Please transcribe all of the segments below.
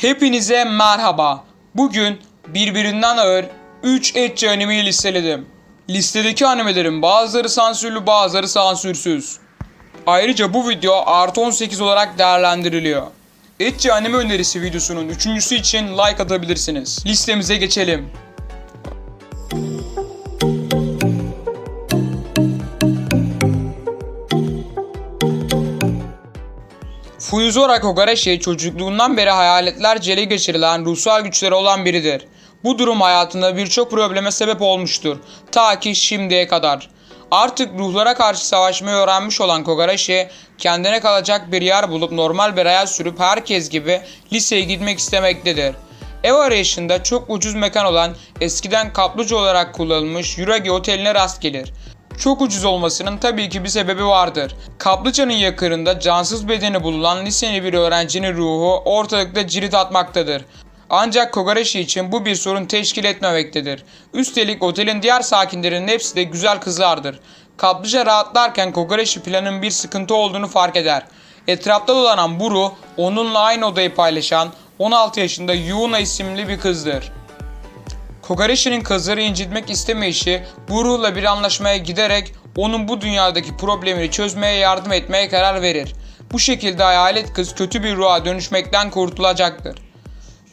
Hepinize merhaba. Bugün birbirinden ağır 3 etçi animeyi listeledim. Listedeki animelerin bazıları sansürlü bazıları sansürsüz. Ayrıca bu video artı 18 olarak değerlendiriliyor. Etçi anime önerisi videosunun üçüncüsü için like atabilirsiniz. Listemize geçelim. Fuyuzora Kogarashi çocukluğundan beri hayaletler ele geçirilen ruhsal güçleri olan biridir. Bu durum hayatında birçok probleme sebep olmuştur. Ta ki şimdiye kadar. Artık ruhlara karşı savaşmayı öğrenmiş olan Kogarashi kendine kalacak bir yer bulup normal bir hayat sürüp herkes gibi liseye gitmek istemektedir. Ev arayışında çok ucuz mekan olan eskiden kaplıca olarak kullanılmış Yuragi Oteli'ne rast gelir. Çok ucuz olmasının tabii ki bir sebebi vardır. Kaplıcanın yakınında cansız bedeni bulunan liseli bir öğrencinin ruhu ortalıkta cirit atmaktadır. Ancak Kogarashi için bu bir sorun teşkil etmemektedir. Üstelik otelin diğer sakinlerinin hepsi de güzel kızlardır. Kaplıca rahatlarken Kogarashi planın bir sıkıntı olduğunu fark eder. Etrafta dolanan Buru onunla aynı odayı paylaşan 16 yaşında Yuna isimli bir kızdır. Kogarashi'nin kızları incitmek istemeyişi bu ruhla bir anlaşmaya giderek onun bu dünyadaki problemini çözmeye yardım etmeye karar verir. Bu şekilde hayalet kız kötü bir ruha dönüşmekten kurtulacaktır.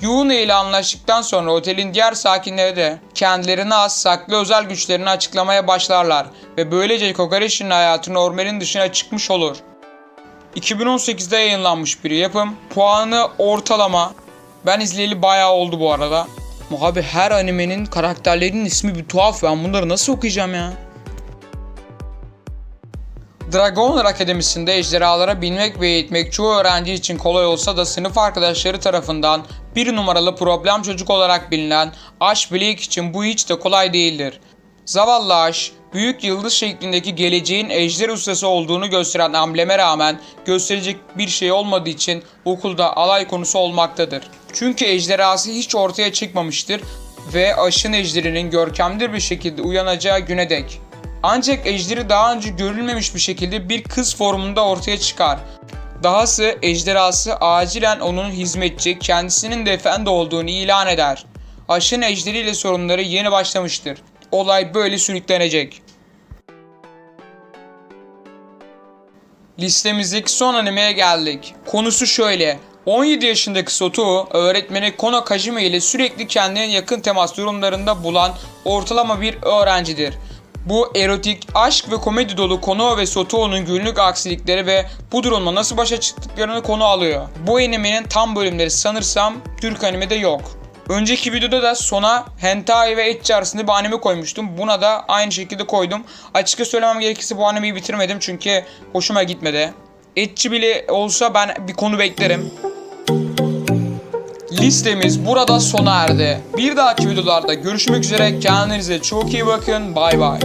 Yuna ile anlaştıktan sonra otelin diğer sakinleri de kendilerine az saklı özel güçlerini açıklamaya başlarlar ve böylece Kogarashi'nin hayatı normalin dışına çıkmış olur. 2018'de yayınlanmış bir yapım. Puanı ortalama. Ben izleyeli bayağı oldu bu arada. Abi her animenin karakterlerinin ismi bir tuhaf. Ben bunları nasıl okuyacağım ya? Dragonlar Akademisi'nde ejderhalara binmek ve eğitmek çoğu öğrenci için kolay olsa da sınıf arkadaşları tarafından bir numaralı problem çocuk olarak bilinen Ash Blake için bu hiç de kolay değildir. Zavallı Ash, büyük yıldız şeklindeki geleceğin ejder ustası olduğunu gösteren ambleme rağmen gösterecek bir şey olmadığı için okulda alay konusu olmaktadır. Çünkü ejderhası hiç ortaya çıkmamıştır ve Ash'ın ejderinin görkemli bir şekilde uyanacağı güne dek. Ancak ejderi daha önce görülmemiş bir şekilde bir kız formunda ortaya çıkar. Dahası ejderhası acilen onun hizmetçi kendisinin de efendi olduğunu ilan eder. Aşın ejderiyle sorunları yeni başlamıştır. Olay böyle sürüklenecek. Listemizdeki son animeye geldik. Konusu şöyle. 17 yaşındaki Soto öğretmeni Kono Kajime ile sürekli kendine yakın temas durumlarında bulan ortalama bir öğrencidir. Bu erotik, aşk ve komedi dolu Kono ve Soto'nun günlük aksilikleri ve bu durumla nasıl başa çıktıklarını konu alıyor. Bu animenin tam bölümleri sanırsam Türk animede yok. Önceki videoda da sona hentai ve etçi arasında bir anime koymuştum. Buna da aynı şekilde koydum. Açıkça söylemem gerekirse bu animeyi bitirmedim çünkü hoşuma gitmedi. Etçi bile olsa ben bir konu beklerim. Listemiz burada sona erdi. Bir dahaki videolarda görüşmek üzere. Kendinize çok iyi bakın. Bay bay.